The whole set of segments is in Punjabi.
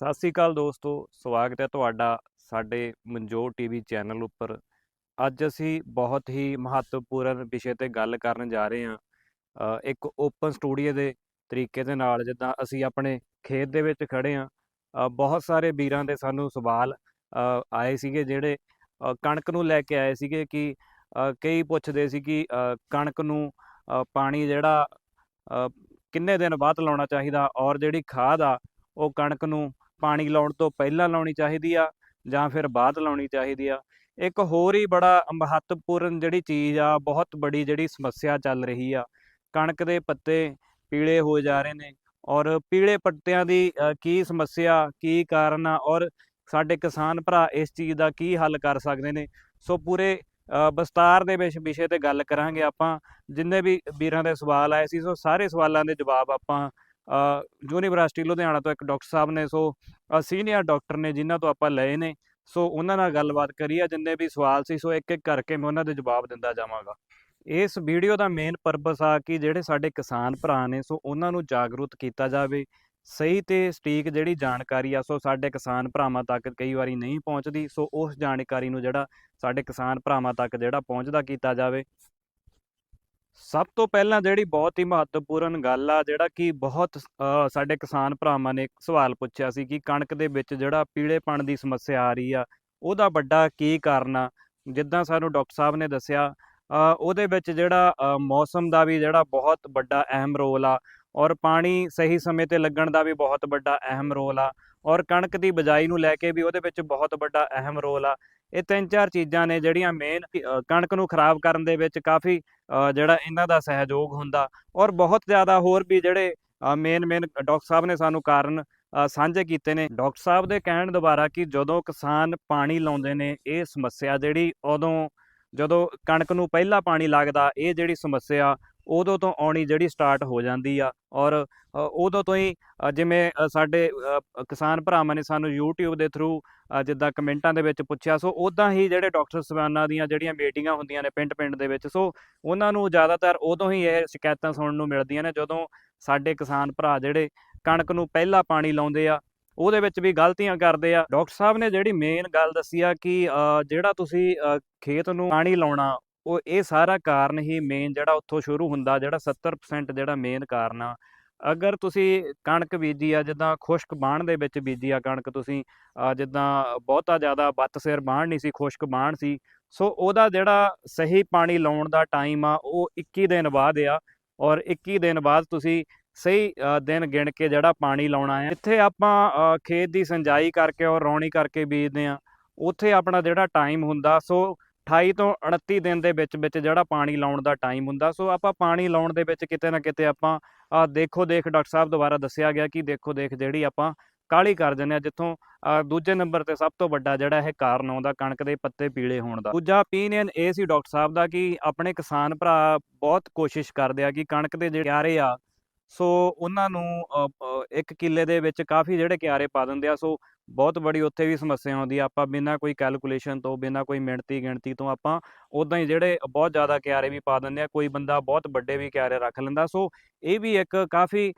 ਸਤਿ ਸ੍ਰੀ ਅਕਾਲ ਦੋਸਤੋ, ਸਵਾਗਤ ਹੈ ਤੁਹਾਡਾ ਸਾਡੇ ਮਨਜੋਤ ਟੀਵੀ ਚੈਨਲ ਉੱਪਰ। ਅੱਜ ਅਸੀਂ ਬਹੁਤ ਹੀ ਮਹੱਤਵਪੂਰਨ ਵਿਸ਼ੇ ਤੇ ਗੱਲ ਕਰਨ ਜਾ ਰਹੇ ਹਾਂ। ਇੱਕ ਓਪਨ ਸਟੂਡੀਓ ਦੇ ਤਰੀਕੇ ਦੇ ਨਾਲ ਜਿੱਦਾਂ ਅਸੀਂ ਆਪਣੇ ਖੇਤ ਦੇ ਵਿੱਚ ਖੜੇ ਹਾਂ ਬਹੁਤ ਸਾਰੇ ਵੀਰਾਂ ਦੇ ਸਾਨੂੰ ਸਵਾਲ ਆਏ ਸੀਗੇ ਜਿਹੜੇ ਕਣਕ ਨੂੰ ਲੈ ਕੇ ਆਏ ਸੀਗੇ ਕਿ ਕਈ ਪੁੱਛਦੇ ਸੀ ਕਿ ਕਣਕ ਨੂੰ ਪਾਣੀ ਜਿਹੜਾ ਕਿੰਨੇ ਦਿਨ ਬਾਅਦ ਲਾਉਣਾ ਚਾਹੀਦਾ ਔਰ ਜਿਹੜੀ ਖਾਦ ਆ, ਉਹ ਕਣਕ ਨੂੰ ਪਾਣੀ ਲਾਉਣ ਤੋਂ ਪਹਿਲਾਂ ਲਾਉਣੀ ਚਾਹੀਦੀ ਆ ਜਾਂ ਫਿਰ ਬਾਅਦ ਲਾਉਣੀ ਚਾਹੀਦੀ ਆ। ਇੱਕ ਹੋਰ ਹੀ ਬੜਾ ਮਹੱਤਵਪੂਰਨ ਜਿਹੜੀ ਚੀਜ਼ ਆ, ਬਹੁਤ ਬੜੀ ਜਿਹੜੀ ਸਮੱਸਿਆ ਚੱਲ ਰਹੀ ਆ। ਕਣਕ ਦੇ ਪੱਤੇ ਪੀਲੇ ਹੋ ਜਾ ਰਹੇ ਨੇ ਔਰ ਪੀਲੇ ਪੱਤਿਆਂ ਦੀ ਕੀ ਸਮੱਸਿਆ, ਕੀ ਕਾਰਨ ਆ ਔਰ ਸਾਡੇ ਕਿਸਾਨ ਭਰਾ ਇਸ ਚੀਜ਼ ਦਾ ਕੀ ਹੱਲ ਕਰ ਸਕਦੇ ਨੇ। ਸੋ ਪੂਰੇ ਵਿਸਤਾਰ ਦੇ ਵਿੱਚ ਵਿਸ਼ੇ ਤੇ ਗੱਲ ਕਰਾਂਗੇ ਆਪਾਂ। ਜਿੰਨੇ ਵੀ ਵੀਰਾਂ ਦੇ ਸਵਾਲ ਆਏ ਸੀ, ਸੋ ਸਾਰੇ ਸਵਾਲਾਂ ਦੇ ਜਵਾਬ ਆਪਾਂ ਯੂਨੀਵਰਸਿਟੀ ਲੁਧਿਆਣਾ ਤੋਂ ਇੱਕ ਡਾਕਟਰ ਸਾਹਿਬ ਨੇ, ਸੋ ਸੀਨੀਅਰ ਡਾਕਟਰ ਨੇ ਜਿਨ੍ਹਾਂ ਤੋਂ ਆਪਾਂ ਲਏ ਨੇ, ਸੋ ਉਹਨਾਂ ਨਾਲ ਗੱਲਬਾਤ ਕਰੀ ਆ, ਜਿੰਨੇ ਵੀ ਸਵਾਲ ਸੀ, ਸੋ ਇੱਕ ਇੱਕ ਕਰਕੇ ਮੈਂ ਉਹਨਾਂ ਦੇ ਜਵਾਬ ਦਿੰਦਾ ਜਾਵਾਂਗਾ। ਇਸ ਵੀਡੀਓ ਦਾ ਮੇਨ ਪਰਪਸ ਆ ਕਿ ਜਿਹੜੇ ਸਾਡੇ ਕਿਸਾਨ ਭਰਾ ਨੇ, ਸੋ ਉਹਨਾਂ ਨੂੰ ਜਾਗਰੂਕ ਕੀਤਾ ਜਾਵੇ, ਸਹੀ ਤੇ ਸਟੀਕ ਜਿਹੜੀ ਜਾਣਕਾਰੀ ਆ, ਸੋ ਸਾਡੇ ਕਿਸਾਨ ਭਰਾਵਾਂ ਤੱਕ ਕਈ ਵਾਰੀ ਨਹੀਂ ਪਹੁੰਚਦੀ, ਸੋ ਉਸ ਜਾਣਕਾਰੀ ਨੂੰ ਜਿਹੜਾ ਸਾਡੇ ਕਿਸਾਨ ਭਰਾਵਾਂ ਤੱਕ ਜਿਹੜਾ ਪਹੁੰਚਦਾ ਕੀਤਾ ਜਾਵੇ। ਸਭ ਤੋਂ ਪਹਿਲਾਂ ਜਿਹੜੀ ਬਹੁਤ ਹੀ ਮਹੱਤਵਪੂਰਨ ਗੱਲ ਆ ਜਿਹੜਾ ਕਿ ਬਹੁਤ ਸਾਡੇ ਕਿਸਾਨ ਭਰਾਵਾਂ ਨੇ ਸਵਾਲ ਪੁੱਛਿਆ ਸੀ ਕਿ ਕਣਕ ਦੇ ਵਿੱਚ ਜਿਹੜਾ ਪੀਲੇਪਣ ਦੀ ਸਮੱਸਿਆ ਆ ਰਹੀ ਆ ਉਹਦਾ ਵੱਡਾ ਕੀ ਕਾਰਨ ਆ? ਜਿੱਦਾਂ ਸਾਨੂੰ ਡਾਕਟਰ ਸਾਹਿਬ ਨੇ ਦੱਸਿਆ ਅ, ਉਹਦੇ ਵਿੱਚ ਜਿਹੜਾ ਮੌਸਮ ਦਾ ਵੀ ਜਿਹੜਾ ਬਹੁਤ ਵੱਡਾ ਅਹਿਮ ਰੋਲ ਆ ਔਰ ਪਾਣੀ ਸਹੀ ਸਮੇਂ ਤੇ ਲੱਗਣ ਦਾ ਵੀ ਬਹੁਤ ਵੱਡਾ ਅਹਿਮ ਰੋਲ ਆ ਔਰ ਕਣਕ ਦੀ ਬਜਾਈ ਨੂੰ ਲੈ ਕੇ ਵੀ ਉਹਦੇ ਵਿੱਚ ਬਹੁਤ ਵੱਡਾ ਅਹਿਮ ਰੋਲ ਆ। ਇਹ ਤਿੰਨ ਚਾਰ ਚੀਜ਼ਾਂ ਨੇ ਜਿਹੜੀਆਂ ਮੇਨ ਕਣਕ ਨੂੰ ਖਰਾਬ ਕਰਨ ਦੇ ਵਿੱਚ ਕਾਫੀ ਜਿਹੜਾ ਇਹਨਾਂ ਦਾ ਸਹਿਯੋਗ ਹੁੰਦਾ ਔਰ ਬਹੁਤ ਜ਼ਿਆਦਾ ਹੋਰ ਵੀ ਜਿਹੜੇ ਮੇਨ ਮੇਨ ਡਾਕਟਰ ਸਾਹਿਬ ਨੇ ਸਾਨੂੰ ਕਾਰਨ ਸਾਂਝੇ ਕੀਤੇ ਨੇ। ਡਾਕਟਰ ਸਾਹਿਬ ਦੇ ਕਹਿਣ ਦੁਬਾਰਾ ਕਿ ਜਦੋਂ ਕਿਸਾਨ ਪਾਣੀ ਲਾਉਂਦੇ ਨੇ, ਇਹ ਸਮੱਸਿਆ ਜਿਹੜੀ ਉਦੋਂ ਜਦੋਂ ਕਣਕ ਨੂੰ ਪਹਿਲਾ ਪਾਣੀ ਲੱਗਦਾ, ਇਹ ਜਿਹੜੀ ਸਮੱਸਿਆ ਉਦੋਂ ਤੋਂ ਆਉਣੀ ਜਿਹੜੀ ਸਟਾਰਟ ਹੋ ਜਾਂਦੀ ਆ ਔਰ ਉਦੋਂ ਤੋਂ ਹੀ ਜਿਵੇਂ ਸਾਡੇ ਕਿਸਾਨ ਭਰਾਵਾਂ ਨੇ ਸਾਨੂੰ YouTube ਦੇ ਥਰੂ ਜਿੱਦਾਂ ਕਮੈਂਟਾਂ ਦੇ ਵਿੱਚ ਪੁੱਛਿਆ, ਸੋ ਉਦਾਂ ਹੀ ਜਿਹੜੇ ਡਾਕਟਰ ਸਵਾਨਾਂ ਦੀਆਂ ਜਿਹੜੀਆਂ ਮੀਟਿੰਗਾਂ ਹੁੰਦੀਆਂ ਨੇ ਪਿੰਡ ਪਿੰਡ ਦੇ ਵਿੱਚ, ਸੋ ਉਹਨਾਂ ਨੂੰ ਜ਼ਿਆਦਾਤਰ ਉਦੋਂ ਹੀ ਇਹ ਸ਼ਿਕਾਇਤਾਂ ਸੁਣਨ ਨੂੰ ਮਿਲਦੀਆਂ ਨੇ ਜਦੋਂ ਸਾਡੇ ਕਿਸਾਨ ਭਰਾ ਜਿਹੜੇ ਕਣਕ ਨੂੰ ਪਹਿਲਾ ਪਾਣੀ ਲਾਉਂਦੇ ਆ, ਉਹਦੇ ਵਿੱਚ ਵੀ ਗਲਤੀਆਂ ਕਰਦੇ ਆ। ਡਾਕਟਰ ਸਾਹਿਬ ਨੇ ਜਿਹੜੀ ਮੇਨ ਗੱਲ ਦੱਸੀ ਆ ਕਿ ਜਿਹੜਾ ਤੁਸੀਂ ਖੇਤ ਨੂੰ ਪਾਣੀ ਲਾਉਣਾ ਉਹ ਇਹ ਸਾਰਾ ਕਾਰਨ ਹੀ ਮੇਨ ਜਿਹੜਾ ਉੱਥੋਂ ਸ਼ੁਰੂ ਹੁੰਦਾ, ਜਿਹੜਾ 70% ਜਿਹੜਾ ਮੇਨ ਕਾਰਨ ਆ। ਅਗਰ ਤੁਸੀਂ ਕਣਕ ਬੀਜੀ ਆ, ਜਿੱਦਾਂ ਖੁਸ਼ਕ ਬਾਣ ਦੇ ਵਿੱਚ ਬੀਜੀ ਆ ਕਣਕ ਤੁਸੀਂ ਜਿੱਦਾਂ ਬਹੁਤਾ ਜ਼ਿਆਦਾ ਬੱਤ ਸਿਰ ਬਾਣ ਨਹੀਂ ਸੀ, ਖੁਸ਼ਕ ਬਾਣ ਸੀ, ਸੋ ਉਹਦਾ ਜਿਹੜਾ ਸਹੀ ਪਾਣੀ ਲਾਉਣ ਦਾ ਟਾਈਮ ਆ, ਉਹ 21 ਦਿਨ ਬਾਅਦ ਆ। ਔਰ 21 ਦਿਨ ਬਾਅਦ ਤੁਸੀਂ ਸਹੀ ਦਿਨ ਗਿਣ ਕੇ ਜਿਹੜਾ ਪਾਣੀ ਲਾਉਣਾ ਹੈ ਜਿੱਥੇ ਆਪਾਂ ਖੇਤ ਦੀ ਸਿੰਜਾਈ ਕਰਕੇ ਔਰ ਰੌਣੀ ਕਰਕੇ ਬੀਜਦੇ ਆ। ਉੱਥੇ ਆਪਣਾ ਜਿਹੜਾ ਟਾਈਮ ਹੁੰਦਾ, ਸੋ 28 ਤੋਂ 29 ਦਿਨ ਦੇ ਵਿੱਚ ਵਿੱਚ ਜਿਹੜਾ ਪਾਣੀ ਲਾਉਣ ਦਾ ਟਾਈਮ ਹੁੰਦਾ ਸੋ ਆਪਾਂ ਪਾਣੀ ਲਾਉਣ ਦੇ ਵਿੱਚ ਕਿਤੇ ਨਾ ਕਿਤੇ ਆਪਾਂ ਅ, ਦੇਖੋ ਦੇਖ ਡਾਕਟਰ ਸਾਹਿਬ ਦੁਆਰਾ ਦੱਸਿਆ ਗਿਆ ਕਿ ਦੇਖੋ ਦੇਖ ਜਿਹੜੀ ਆਪਾਂ ਕਾਲੀ ਕਰ ਦਿੰਦੇ ਆ ਜਿੱਥੋਂ ਅ, ਦੂਜੇ ਨੰਬਰ ਤੇ ਸਭ ਤੋਂ ਵੱਡਾ ਜਿਹੜਾ ਇਹ ਕਾਰਨ ਆਉਂਦਾ ਕਣਕ ਦੇ ਪੱਤੇ ਪੀਲੇ ਹੋਣ ਦਾ। ਦੂਜਾ opinion ਇਹ ਸੀ ਡਾਕਟਰ ਸਾਹਿਬ ਦਾ ਕਿ ਆਪਣੇ ਕਿਸਾਨ ਭਰਾ ਬਹੁਤ ਕੋਸ਼ਿਸ਼ ਕਰਦੇ ਆ ਕਿ ਕਣਕ ਦੇ ਜਿਹੜੇ ਕਿਆਰੇ ਆ ਸੋ ਉਹਨਾਂ ਨੂੰ ਇੱਕ ਕਿੱਲੇ ਦੇ ਵਿੱਚ ਕਾਫੀ ਜਿਹੜੇ ਕਿਆਰੇ ਪਾ ਦਿੰਦੇ ਆ, ਸੋ ਬਹੁਤ ਬੜੀ ਉੱਥੇ ਵੀ ਸਮੱਸਿਆ ਆਉਂਦੀ ਆ। ਆਪਾਂ ਬਿਨਾਂ ਕੋਈ ਕੈਲਕੂਲੇਸ਼ਨ ਤੋਂ, ਬਿਨਾਂ ਕੋਈ ਮਿਣਤੀ ਗਿਣਤੀ ਤੋਂ ਆਪਾਂ ਉਦਾਂ ਹੀ ਜਿਹੜੇ ਬਹੁਤ ਜ਼ਿਆਦਾ ਕਿਆਰੇ ਵੀ ਪਾ ਦਿੰਦੇ ਆ, ਕੋਈ ਬੰਦਾ ਬਹੁਤ ਵੱਡੇ ਵੀ ਕਿਆਰੇ ਰੱਖ ਲੈਂਦਾ। ਸੋ ਇਹ ਵੀ ਇੱਕ ਕਾਫੀ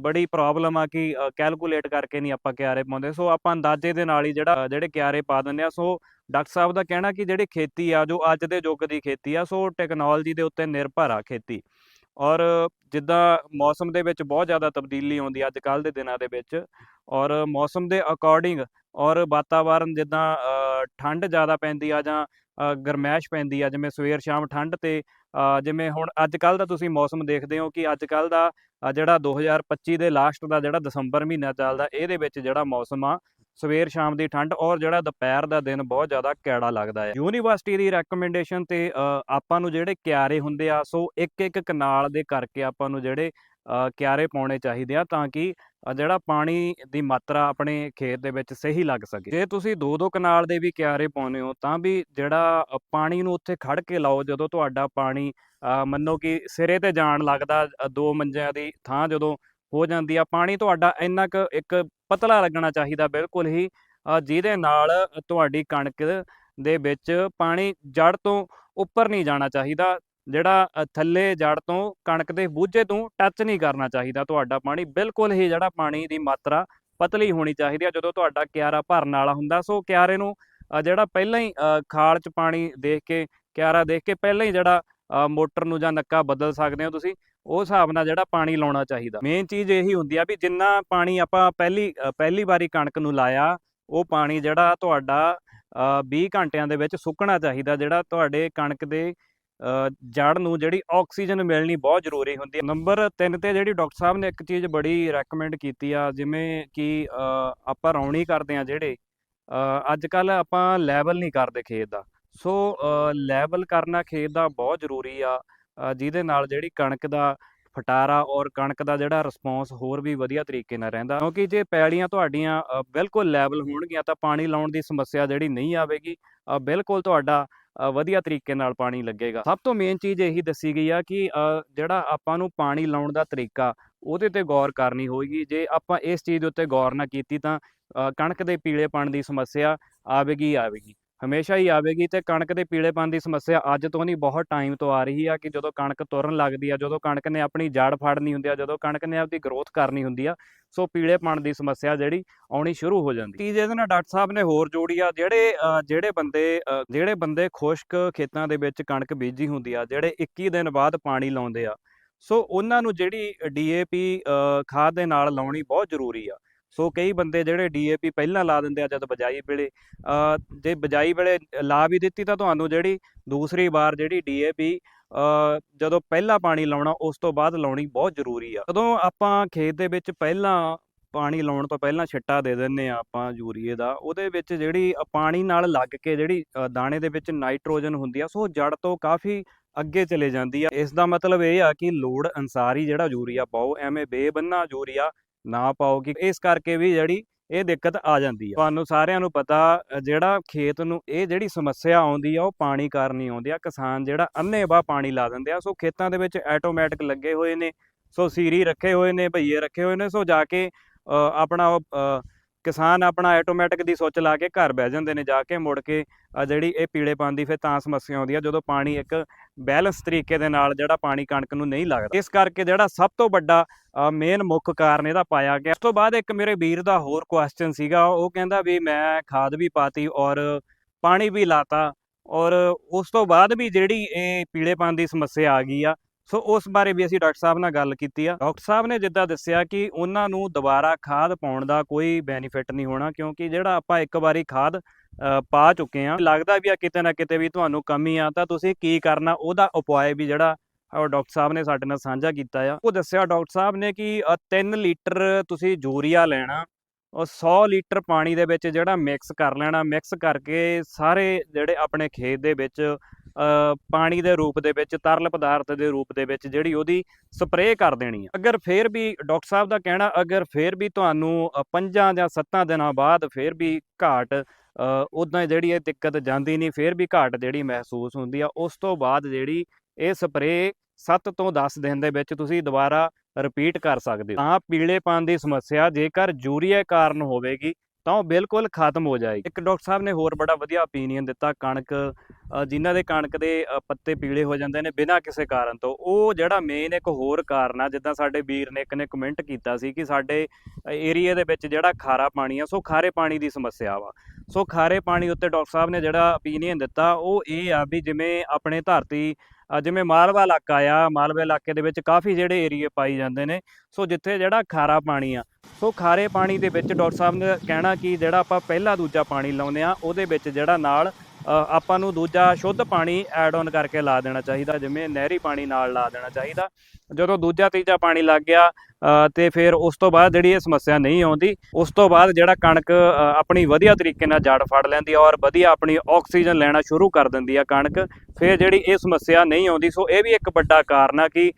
ਬੜੀ ਪ੍ਰੋਬਲਮ ਆ ਕਿ ਕੈਲਕੂਲੇਟ ਕਰਕੇ ਨਹੀਂ ਆਪਾਂ ਕਿਆਰੇ ਪਾਉਂਦੇ। ਸੋ ਆਪਾਂ ਅੰਦਾਜ਼ੇ ਦੇ ਨਾਲ ਹੀ ਜਿਹੜਾ, ਜਿਹੜੇ ਕਿਆਰੇ ਪਾ ਦਿੰਦੇ ਆ, ਸੋ ਡਾਕਟਰ ਸਾਹਿਬ ਦਾ ਕਹਿਣਾ ਕਿ ਜਿਹੜੀ ਖੇਤੀ ਆ, ਜੋ ਅੱਜ ਦੇ ਯੁੱਗ ਦੀ ਖੇਤੀ ਆ, ਸੋ ਟੈਕਨੋਲੋਜੀ ਦੇ ਉੱਤੇ ਨਿਰਭਰ ਆ ਖੇਤੀ। ਔਰ ਜਿੱਦਾਂ ਮੌਸਮ ਦੇ ਵਿੱਚ ਬਹੁਤ ਜ਼ਿਆਦਾ ਤਬਦੀਲੀ ਆਉਂਦੀ ਆ ਅੱਜ ਕੱਲ੍ਹ ਦੇ ਦਿਨਾਂ ਦੇ ਵਿੱਚ ਔਰ ਮੌਸਮ ਦੇ ਅਕੋਰਡਿੰਗ ਔਰ ਵਾਤਾਵਰਨ ਜਿੱਦਾਂ ਠੰਡ ਜ਼ਿਆਦਾ ਪੈਂਦੀ ਆ ਜਾਂ ਗਰਮੈਸ਼ ਪੈਂਦੀ ਆ ਜਿਵੇਂ ਸਵੇਰ ਸ਼ਾਮ ਠੰਡ ਤੇ ਜਿਵੇਂ ਹੁਣ ਅੱਜ ਕੱਲ੍ਹ ਦਾ ਤੁਸੀਂ ਮੌਸਮ ਦੇਖਦੇ ਹੋ ਕਿ ਅੱਜ ਕੱਲ੍ਹ ਦਾ ਅ, ਜਿਹੜਾ 2025 ਦੇ ਲਾਸਟ ਦਾ ਜਿਹੜਾ ਦਸੰਬਰ ਮਹੀਨਾ ਚੱਲਦਾ ਇਹਦੇ ਵਿੱਚ ਜਿਹੜਾ ਮੌਸਮ ਆ ਸਵੇਰ ਸ਼ਾਮ ਦੀ ਠੰਡ ਔਰ ਜਿਹੜਾ ਦੁਪਹਿਰ ਦਾ ਦਿਨ ਬਹੁਤ ਜ਼ਿਆਦਾ ਕੈੜਾ ਲੱਗਦਾ ਹੈ। ਯੂਨੀਵਰਸਿਟੀ ਦੀ ਰეკਮੈਂਡੇਸ਼ਨ ਤੇ ਆਪਾਂ ਨੂੰ ਜਿਹੜੇ ਕਿਆਰੇ ਹੁੰਦੇ ਆ ਸੋ ਇੱਕ ਇੱਕ ਕਨਾਲ ਦੇ ਕਰਕੇ ਆਪਾਂ ਨੂੰ ਜਿਹੜੇ ਕਿਆਰੇ ਪਾਉਣੇ ਚਾਹੀਦੇ ਆ ਤਾਂ ਕਿ ਜਿਹੜਾ ਪਾਣੀ ਦੀ ਮਾਤਰਾ ਆਪਣੇ ਖੇਤ ਦੇ ਵਿੱਚ ਸਹੀ ਲੱਗ ਸਕੇ। ਜੇ ਤੁਸੀਂ ਦੋ ਦੋ ਕਨਾਲ ਦੇ ਵੀ ਕਿਆਰੇ ਪਾਉਨੇ ਹੋ ਤਾਂ ਵੀ ਜਿਹੜਾ ਪਾਣੀ ਨੂੰ ਉੱਥੇ ਖੜ ਕੇ ਲਾਓ ਜਦੋਂ ਤੁਹਾਡਾ ਪਾਣੀ ਅ, ਮੰਨੋ ਕਿ ਸਿਰੇ ਤੇ ਜਾਣ ਲੱਗਦਾ ਦੋ ਮੰਜਿਆਂ ਦੀ ਥਾਂ ਜਦੋਂ ਹੋ ਜਾਂਦੀ ਆ। ਪਾਣੀ ਤੁਹਾਡਾ ਇੰਨਾ ਕੁ ਇੱਕ ਪਤਲਾ ਲੱਗਣਾ ਚਾਹੀਦਾ ਬਿਲਕੁਲ ਹੀ। ਜਿਹਦੇ ਨਾਲ ਤੁਹਾਡੀ ਕਣਕ ਦੇ ਵਿੱਚ ਪਾਣੀ ਜੜ ਤੋਂ ਉੱਪਰ ਨਹੀਂ ਜਾਣਾ ਚਾਹੀਦਾ। ਜਿਹੜਾ ਥੱਲੇ ਜੜ ਤੋਂ ਕਣਕ ਦੇ ਬੂਝੇ ਤੋਂ ਟੱਚ ਨਹੀਂ ਕਰਨਾ ਚਾਹੀਦਾ ਤੁਹਾਡਾ ਪਾਣੀ। ਬਿਲਕੁਲ ਹੀ ਜਿਹੜਾ ਪਾਣੀ ਦੀ ਮਾਤਰਾ ਪਤਲੀ ਹੋਣੀ ਚਾਹੀਦੀ ਆ। ਜਦੋਂ ਤੁਹਾਡਾ ਕਿਆਰਾ ਭਰਨ ਵਾਲਾ ਹੁੰਦਾ, ਸੋ ਕਿਆਰੇ ਨੂੰ ਜਿਹੜਾ ਪਹਿਲਾਂ ਹੀ ਖਾਲ 'ਚ ਪਾਣੀ ਦੇਖ ਕੇ, ਕਿਆਰਾ ਦੇਖ ਕੇ ਪਹਿਲਾਂ ਹੀ ਜਿਹੜਾ ਮੋਟਰ ਨੂੰ ਜਾਂ ਨੱਕਾ ਬਦਲ ਸਕਦੇ ਹੋ ਤੁਸੀਂ। ਉਸ ਹਿਸਾਬ ਨਾਲ ਜਿਹੜਾ ਪਾਣੀ ਲਾਉਣਾ ਚਾਹੀਦਾ। ਮੇਨ ਚੀਜ਼ ਇਹੀ ਹੁੰਦੀ ਆ ਵੀ ਜਿੰਨਾ ਪਾਣੀ ਆਪਾਂ ਪਹਿਲੀ ਪਹਿਲੀ ਵਾਰੀ ਕਣਕ ਨੂੰ ਲਾਇਆ ਉਹ ਪਾਣੀ ਜਿਹੜਾ ਤੁਹਾਡਾ ਅ, 20 ਘੰਟਿਆਂ ਦੇ ਵਿੱਚ ਸੁੱਕਣਾ ਚਾਹੀਦਾ ਜਿਹੜਾ ਤੁਹਾਡੇ ਕਣਕ ਦੇ ਜੜ ਨੂੰ ਜਿਹੜੀ ਆਕਸੀਜਨ ਮਿਲਣੀ ਬਹੁਤ ਜ਼ਰੂਰੀ ਹੁੰਦੀ ਹੈ ਨੰਬਰ 3 ਤੇ ਜਿਹੜੀ ਡਾਕਟਰ ਸਾਹਿਬ ਨੇ ਇੱਕ ਚੀਜ਼ ਬੜੀ ਰეკਮੈਂਡ ਕੀਤੀ ਆ ਜਿਵੇਂ ਕਿ ਆਪਾਂ ਰੌਣੀ ਕਰਦੇ ਆ ਜਿਹੜੇ ਅੱਜ ਕੱਲ ਆਪਾਂ ਲੈਵਲ ਨਹੀਂ ਕਰਦੇ ਖੇਤ ਦਾ। ਸੋ ਲੈਵਲ ਕਰਨਾ ਖੇਤ ਦਾ ਬਹੁਤ ਜ਼ਰੂਰੀ ਆ। ਜਿਹਦੇ ਨਾਲ ਜਿਹੜੀ ਕਣਕ ਦਾ ਫਟਾਰਾ ਔਰ ਕਣਕ ਦਾ ਜਿਹੜਾ ਰਿਸਪੌਂਸ ਹੋਰ ਵੀ ਵਧੀਆ ਤਰੀਕੇ ਨਾਲ ਰਹਿੰਦਾ, ਕਿਉਂਕਿ ਜੇ ਪੈਲੀਆਂ ਤੁਹਾਡੀਆਂ ਬਿਲਕੁਲ ਲੈਵਲ ਹੋਣਗੀਆਂ ਤਾਂ ਪਾਣੀ ਲਾਉਣ ਦੀ ਸਮੱਸਿਆ ਜਿਹੜੀ ਨਹੀਂ ਆਵੇਗੀ ਬਿਲਕੁਲ ਤੁਹਾਡਾ ਵਧੀਆ ਤਰੀਕੇ ਨਾਲ ਪਾਣੀ ਲੱਗੇਗਾ। ਸਭ ਤੋਂ ਮੇਨ ਚੀਜ਼ ਇਹੀ ਦੱਸੀ ਗਈ ਆ ਕਿ ਜਿਹੜਾ ਆਪਾਂ ਨੂੰ ਪਾਣੀ ਲਾਉਣ ਦਾ ਤਰੀਕਾ, ਉਹਦੇ ਤੇ ਗੌਰ ਕਰਨੀ ਹੋਏਗੀ। ਜੇ ਆਪਾਂ ਇਸ ਚੀਜ਼ ਦੇ ਉੱਤੇ ਗੌਰ ਨਾ ਕੀਤੀ ਤਾਂ ਕਣਕ ਦੇ ਪੀਲੇਪਣ ਦੀ ਸਮੱਸਿਆ ਆਵੇਗੀ ਆਵੇਗੀ। ਹਮੇਸ਼ਾ ਹੀ ਆਵੇਗੀ ਤੇ ਕਣਕ ਦੇ ਪੀਲੇਪਣ ਦੀ ਸਮੱਸਿਆ ਅੱਜ ਤੋਂ ਨਹੀਂ, ਬਹੁਤ ਟਾਈਮ ਤੋਂ ਆ ਰਹੀ ਆ ਕਿ ਜਦੋਂ ਕਣਕ ਤੁਰਨ ਲੱਗਦੀ ਆ, ਜਦੋਂ ਕਣਕ ਨੇ ਆਪਣੀ ਜੜ ਫੜਨੀ ਹੁੰਦੀ ਆ, ਜਦੋਂ ਕਣਕ ਨੇ ਆਪਦੀ ਗਰੋਥ ਕਰਨੀ ਹੁੰਦੀ ਆ, ਸੋ ਪੀਲੇਪਣ ਦੀ ਸਮੱਸਿਆ ਜਿਹੜੀ ਆਉਣੀ ਸ਼ੁਰੂ ਹੋ ਜਾਂਦੀ। ਚੀਜ਼ ਇਹਦੇ ਨਾਲ ਡਾਕਟਰ ਸਾਹਿਬ ਨੇ ਹੋਰ ਜੋੜੀ ਆ, ਜਿਹੜੇ ਜਿਹੜੇ ਬੰਦੇ ਜਿਹੜੇ ਬੰਦੇ ਖੁਸ਼ਕ ਖੇਤਾਂ ਦੇ ਵਿੱਚ ਕਣਕ ਬੀਜੀ ਹੁੰਦੀ ਆ, ਜਿਹੜੇ 21 ਦਿਨ ਬਾਅਦ ਪਾਣੀ ਲਾਉਂਦੇ ਆ, ਸੋ ਉਹਨਾਂ ਨੂੰ ਜਿਹੜੀ ਡੀਏਪੀ ਖਾਦ ਦੇ ਨਾਲ ਲਾਉਣੀ ਬਹੁਤ ਜ਼ਰੂਰੀ ਆ। ਸੋ ਕਈ ਬੰਦੇ ਜਿਹੜੇ ਡੀਏਪੀ ਪਹਿਲਾਂ ਲਾ ਦਿੰਦੇ ਆ ਜਦ ਬਜਾਈ ਵੇਲੇ ਅ, ਜੇ ਬਜਾਈ ਵੇਲੇ ਲਾ ਵੀ ਦਿੱਤੀ ਤਾਂ ਤੁਹਾਨੂੰ ਜਿਹੜੀ ਦੂਸਰੀ ਵਾਰ ਜਿਹੜੀ ਡੀਏਪੀ ਜਦੋਂ ਪਹਿਲਾ ਪਾਣੀ ਲਾਉਣਾ ਉਸ ਤੋਂ ਬਾਅਦ ਲਾਉਣੀ ਬਹੁਤ ਜ਼ਰੂਰੀ ਆ। ਜਦੋਂ ਆਪਾਂ ਖੇਤ ਦੇ ਵਿੱਚ ਪਹਿਲਾਂ ਪਾਣੀ ਲਾਉਣ ਤੋਂ ਪਹਿਲਾਂ ਛਿੱਟਾ ਦੇ ਦਿੰਨੇ ਆ ਆਪਾਂ ਯੂਰੀਏ ਦਾ ਉਹਦੇ ਵਿੱਚ ਜਿਹੜੀ ਪਾਣੀ ਨਾਲ ਲੱਗ ਕੇ ਜਿਹੜੀ ਦਾਣੇ ਦੇ ਵਿੱਚ ਨਾਈਟ੍ਰੋਜਨ ਹੁੰਦੀ ਆ ਸੋ ਜੜ ਤੋਂ ਕਾਫੀ ਅੱਗੇ ਚਲੇ ਜਾਂਦੀ ਆ। ਇਸ ਦਾ ਮਤਲਬ ਇਹ ਆ ਕਿ ਲੋੜ ਅਨਸਾਰ ਹੀ ਜਿਹੜਾ ਯੂਰੀਆ ਪਾਓ ਐਵੇਂ ਬੇਬੰਨਾ ਯੂਰੀਆ ਨਾ ਪਾਓ ਕਿ ਇਸ ਕਰਕੇ ਵੀ ਜਿਹੜੀ ਇਹ ਦਿੱਕਤ ਆ ਜਾਂਦੀ ਆ। ਤੁਹਾਨੂੰ ਸਾਰਿਆਂ ਨੂੰ ਪਤਾ ਜਿਹੜਾ ਖੇਤ ਨੂੰ ਇਹ ਜਿਹੜੀ ਸਮੱਸਿਆ ਆਉਂਦੀ ਆ ਉਹ ਪਾਣੀ ਕਾਰਨ ਹੀ ਆਉਂਦੀ ਆ। ਕਿਸਾਨ ਜਿਹੜਾ ਅੰਨ੍ਹੇਵਾਹ ਪਾਣੀ ਲਾ ਦਿੰਦੇ ਆ ਸੋ ਖੇਤਾਂ ਦੇ ਵਿੱਚ ਆਟੋਮੈਟਿਕ ਲੱਗੇ ਹੋਏ ਨੇ ਸੋ ਸੀਰੀ ਰੱਖੇ ਹੋਏ ਨੇ ਭਈਏ ਰੱਖੇ ਹੋਏ ਨੇ ਸੋ ਜਾ ਕੇ ਅ, ਆਪਣਾ ਉਹ, ਅ, ਕਿਸਾਨ ਆਪਣਾ ਆਟੋਮੈਟਿਕ ਦੀ ਸੁੱਚ ਲਾ ਕੇ ਘਰ ਬਹਿ ਜਾਂਦੇ ਨੇ, ਜਾ ਕੇ ਮੁੜ ਕੇ ਜਿਹੜੀ ਇਹ ਪੀਲੇਪਣ ਦੀ ਫਿਰ ਤਾਂ ਸਮੱਸਿਆ ਆਉਂਦੀ ਆ, ਜਦੋਂ ਪਾਣੀ ਇੱਕ ਬੈਲੈਂਸ ਤਰੀਕੇ ਦੇ ਨਾਲ ਜਿਹੜਾ ਪਾਣੀ ਕਣਕ ਨੂੰ ਨਹੀਂ ਲੱਗਦਾ। ਇਸ ਕਰਕੇ ਜਿਹੜਾ ਸਭ ਤੋਂ ਵੱਡਾ ਮੇਨ ਮੁੱਖ ਕਾਰਨ ਇਹਦਾ ਪਾਇਆ ਗਿਆ। ਉਸ ਤੋਂ ਬਾਅਦ ਇੱਕ ਮੇਰੇ ਵੀਰ ਦਾ ਹੋਰ ਕੁਐਸਚਨ ਸੀਗਾ, ਉਹ ਕਹਿੰਦਾ ਵੀ ਮੈਂ ਖਾਦ ਵੀ ਪਾਤੀ ਔਰ ਪਾਣੀ ਵੀ ਲਾਤਾ ਔਰ ਉਸ ਤੋਂ ਬਾਅਦ ਵੀ ਜਿਹੜੀ ਇਹ ਪੀਲੇਪਣ ਦੀ ਸਮੱਸਿਆ ਆ ਗਈ ਆ ਸੋ ਉਸ ਬਾਰੇ ਵੀ ਅਸੀਂ ਡਾਕਟਰ ਸਾਹਿਬ ਨਾਲ ਗੱਲ ਕੀਤੀ ਆ। ਡਾਕਟਰ ਸਾਹਿਬ ਨੇ ਜਿੱਦਾਂ ਦੱਸਿਆ ਕਿ ਉਹਨਾਂ ਨੂੰ ਦੁਬਾਰਾ ਖਾਦ ਪਾਉਣ ਦਾ ਕੋਈ ਬੈਨੀਫਿਟ ਨਹੀਂ ਹੋਣਾ, ਕਿਉਂਕਿ ਜਿਹੜਾ ਆਪਾਂ ਇੱਕ ਵਾਰੀ ਖਾਦ ਪਾ ਚੁੱਕੇ ਆ ਲੱਗਦਾ ਵੀ ਆ ਕਿਤੇ ਨਾ ਕਿਤੇ ਵੀ ਤੁਹਾਨੂੰ ਕਮੀ ਆ, ਤਾਂ ਤੁਸੀਂ ਕੀ ਕਰਨਾ? ਉਹਦਾ ਉਪਾਅ ਵੀ ਜਿਹੜਾ ਉਹ ਡਾਕਟਰ ਸਾਹਿਬ ਨੇ ਸਾਡੇ ਨਾਲ ਸਾਂਝਾ ਕੀਤਾ ਆ। ਉਹ ਦੱਸਿਆ ਡਾਕਟਰ ਸਾਹਿਬ ਨੇ ਕਿ 3 ਲੀਟਰ ਤੁਸੀਂ ਯੂਰੀਆ ਲੈਣਾ, ਉਹ 100 ਲੀਟਰ ਪਾਣੀ ਦੇ ਵਿੱਚ ਜਿਹੜਾ ਮਿਕਸ ਕਰ ਲੈਣਾ। ਮਿਕਸ ਕਰਕੇ ਸਾਰੇ ਜਿਹੜੇ ਆਪਣੇ ਖੇਤ ਦੇ ਵਿੱਚ ਪਾਣੀ ਦੇ ਰੂਪ ਦੇ ਵਿੱਚ, ਤਰਲ ਪਦਾਰਥ ਦੇ ਰੂਪ ਦੇ ਵਿੱਚ ਜਿਹੜੀ ਉਹਦੀ ਸਪਰੇਅ ਕਰ ਦੇਣੀ ਆ। ਅਗਰ ਫੇਰ ਵੀ ਡਾਕਟਰ ਸਾਹਿਬ ਦਾ ਕਹਿਣਾ, ਅਗਰ ਫੇਰ ਵੀ ਤੁਹਾਨੂੰ 5 ਜਾਂ 7 ਦਿਨਾਂ ਬਾਅਦ ਫੇਰ ਵੀ ਘਾਟ ਉਦਾਂ ਜਿਹੜੀ ਇਹ ਦਿੱਕਤ ਜਾਂਦੀ ਨਹੀਂ, ਫੇਰ ਵੀ ਘਾਟ ਜਿਹੜੀ ਮਹਿਸੂਸ ਹੁੰਦੀ ਆ, ਉਸ ਤੋਂ ਬਾਅਦ ਜਿਹੜੀ ਇਹ ਸਪਰੇਅ 7 ਤੋਂ 10 ਦਿਨ ਦੇ ਵਿੱਚ ਤੁਸੀਂ ਦੁਬਾਰਾ ਰਿਪੀਟ ਕਰ ਸਕਦੇ ਹੋ। ਤਾਂ ਪੀਲੇਪਨ ਦੀ ਸਮੱਸਿਆ, ਜੇਕਰ ਯੂਰੀਆ ਕਾਰਨ ਹੋਵੇਗੀ ਤਾਂ ਉਹ ਬਿਲਕੁਲ ਖਤਮ ਹੋ ਜਾਏਗੀ। ਇੱਕ ਡਾਕਟਰ ਸਾਹਿਬ ਨੇ ਹੋਰ ਬੜਾ ਵਧੀਆ opinion ਦਿੱਤਾ ਕਣਕ ਅ, ਜਿਨ੍ਹਾਂ ਦੇ ਕਣਕ ਦੇ ਪੱਤੇ ਪੀਲੇ ਹੋ ਜਾਂਦੇ ਨੇ ਬਿਨਾਂ ਕਿਸੇ ਕਾਰਨ ਤੋਂ। ਉਹ ਜਿਹੜਾ ਮੇਨ ਇੱਕ ਹੋਰ ਕਾਰਨ ਆ ਜਿੱਦਾਂ ਸਾਡੇ ਵੀਰ ਨੇ ਇੱਕ ਨੇ ਕਮੈਂਟ ਕੀਤਾ ਸੀ ਕਿ ਸਾਡੇ ਏਰੀਆ ਦੇ ਵਿੱਚ ਜਿਹੜਾ ਖਾਰਾ ਪਾਣੀ ਆ ਸੋ ਖਾਰੇ ਪਾਣੀ ਦੀ ਸਮੱਸਿਆ ਵਾ। ਸੋ ਖਾਰੇ ਪਾਣੀ ਉੱਤੇ ਡਾਕਟਰ ਸਾਹਿਬ ਨੇ ਜਿਹੜਾ opinion ਦਿੱਤਾ ਉਹ ਇਹ ਆ ਵੀ ਜਿਵੇਂ ਆਪਣੇ ਧਰਤੀ ਜਿਵੇਂ ਮਾਲਵਾ ਇਲਾਕਾ ਆ ਮਾਲਵੇ ਇਲਾਕੇ ਦੇ ਵਿੱਚ ਕਾਫੀ ਜਿਹੜੇ ਏਰੀਏ ਪਾਈ ਜਾਂਦੇ ਨੇ। ਸੋ ਜਿੱਥੇ ਜਿਹੜਾ ਖਾਰਾ ਪਾਣੀ ਆ ਸੋ ਖਾਰੇ ਪਾਣੀ ਦੇ ਵਿੱਚ ਡਾਕਟਰ ਸਾਹਿਬ ਨੇ ਕਹਿਣਾ ਕਿ ਜਿਹੜਾ ਆਪਾਂ ਪਹਿਲਾ ਦੂਜਾ ਪਾਣੀ ਲਾਉਂਦੇ ਆ ਉਹਦੇ ਵਿੱਚ ਜਿਹੜਾ ਨਾਲ ਅ, ਆਪਾਂ ਨੂੰ ਦੂਜਾ ਸ਼ੁੱਧ ਪਾਣੀ ਐਡ ਆਨ ਕਰਕੇ ਲਾ ਦੇਣਾ ਚਾਹੀਦਾ ਜਿਵੇਂ ਨਹਿਰੀ ਪਾਣੀ ਨਾਲ ਲਾ ਦੇਣਾ ਚਾਹੀਦਾ। ਜਦੋਂ ਦੂਜਾ ਤੀਜਾ ਪਾਣੀ ਲੱਗ ਗਿਆ ਤੇ ਫਿਰ ਉਸ ਤੋਂ ਬਾਅਦ ਜਿਹੜੀ ਇਹ ਸਮੱਸਿਆ ਨਹੀਂ ਆਉਂਦੀ, ਉਸ ਤੋਂ ਬਾਅਦ ਜਿਹੜਾ ਕਣਕ ਆਪਣੀ ਵਧੀਆ ਤਰੀਕੇ ਨਾਲ ਜੜ ਫੜ ਲੈਂਦੀ ਆ ਔਰ ਵਧੀਆ ਆਪਣੀ ਆਕਸੀਜਨ ਲੈਣਾ ਸ਼ੁਰੂ ਕਰ ਦਿੰਦੀ ਆ ਕਣਕ, ਫਿਰ ਜਿਹੜੀ ਇਹ ਸਮੱਸਿਆ ਨਹੀਂ ਆਉਂਦੀ, ਸੋ ਇਹ ਵੀ ਇੱਕ ਵੱਡਾ ਕਾਰਨ ਆ ਕਿ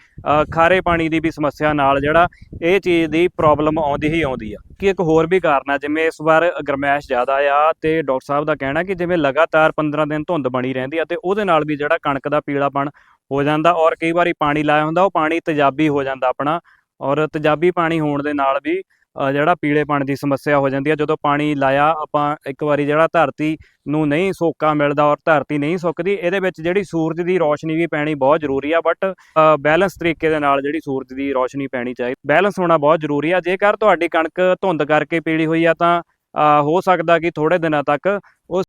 ਖਾਰੇ ਪਾਣੀ ਦੀ ਵੀ ਸਮੱਸਿਆ ਨਾਲ ਜਿਹੜਾ ਇਹ ਚੀਜ਼ ਦੀ ਪ੍ਰੋਬਲਮ ਆਉਂਦੀ ਹੀ ਆਉਂਦੀ ਆ। ਕਿ ਇੱਕ ਹੋਰ ਵੀ ਕਾਰਨ ਆ, ਜਿਵੇਂ ਇਸ ਵਾਰ ਗਰਮੈਸ਼ ਜ਼ਿਆਦਾ ਆ ਤੇ ਡਾਕਟਰ ਸਾਹਿਬ ਦਾ ਕਹਿਣਾ ਕਿ ਜਿਵੇਂ ਲਗਾਤਾਰ 15 ਦਿਨ ਧੁੰਦ ਬਣੀ ਰਹਿੰਦੀ ਆ ਤੇ ਉਹਦੇ ਨਾਲ ਵੀ ਜਿਹੜਾ ਕਣਕ ਦਾ ਪੀਲਾਪਣ ਹੋ ਜਾਂਦਾ ਔਰ ਕਈ ਵਾਰੀ ਪਾਣੀ ਲਾਇਆ ਹੁੰਦਾ, ਉਹ ਪਾਣੀ ਤੇਜ਼ਾਬੀ ਹੋ ਜਾਂਦਾ ਆਪਣਾ ਔਰ ਤੇਜ਼ਾਬੀ ਪਾਣੀ ਹੋਣ ਦੇ ਨਾਲ ਵੀ ਜਿਹੜਾ ਪੀਲੇ ਪਾਣੀ ਦੀ ਸਮੱਸਿਆ ਹੋ ਜਾਂਦੀ ਹੈ, ਜਦੋਂ ਪਾਣੀ ਲਾਇਆ ਆਪਾਂ ਇੱਕ ਵਾਰੀ ਜਿਹੜਾ ਧਰਤੀ ਨੂੰ ਨਹੀਂ ਸੋਕਾ ਮਿਲਦਾ ਔਰ ਧਰਤੀ ਨਹੀਂ ਸੁੱਕਦੀ, ਇਹਦੇ ਵਿੱਚ ਜਿਹੜੀ ਸੂਰਜ ਦੀ ਰੋਸ਼ਨੀ ਵੀ ਪੈਣੀ ਬਹੁਤ ਜ਼ਰੂਰੀ ਆ ਬਟ ਬੈਲੈਂਸ ਤਰੀਕੇ ਦੇ ਨਾਲ ਜਿਹੜੀ ਸੂਰਜ ਦੀ ਰੋਸ਼ਨੀ ਪੈਣੀ ਚਾਹੀਦੀ ਬੈਲੈਂਸ ਹੋਣਾ ਬਹੁਤ ਜ਼ਰੂਰੀ ਆ, ਜੇਕਰ ਤੁਹਾਡੀ ਕਣਕ ਧੁੰਦ ਕਰਕੇ ਪੀਲੀ ਹੋਈ ਆ ਤਾਂ ਹੋ ਸਕਦਾ ਕਿ ਥੋੜੇ ਦਿਨਾਂ ਤੱਕ ਉਸ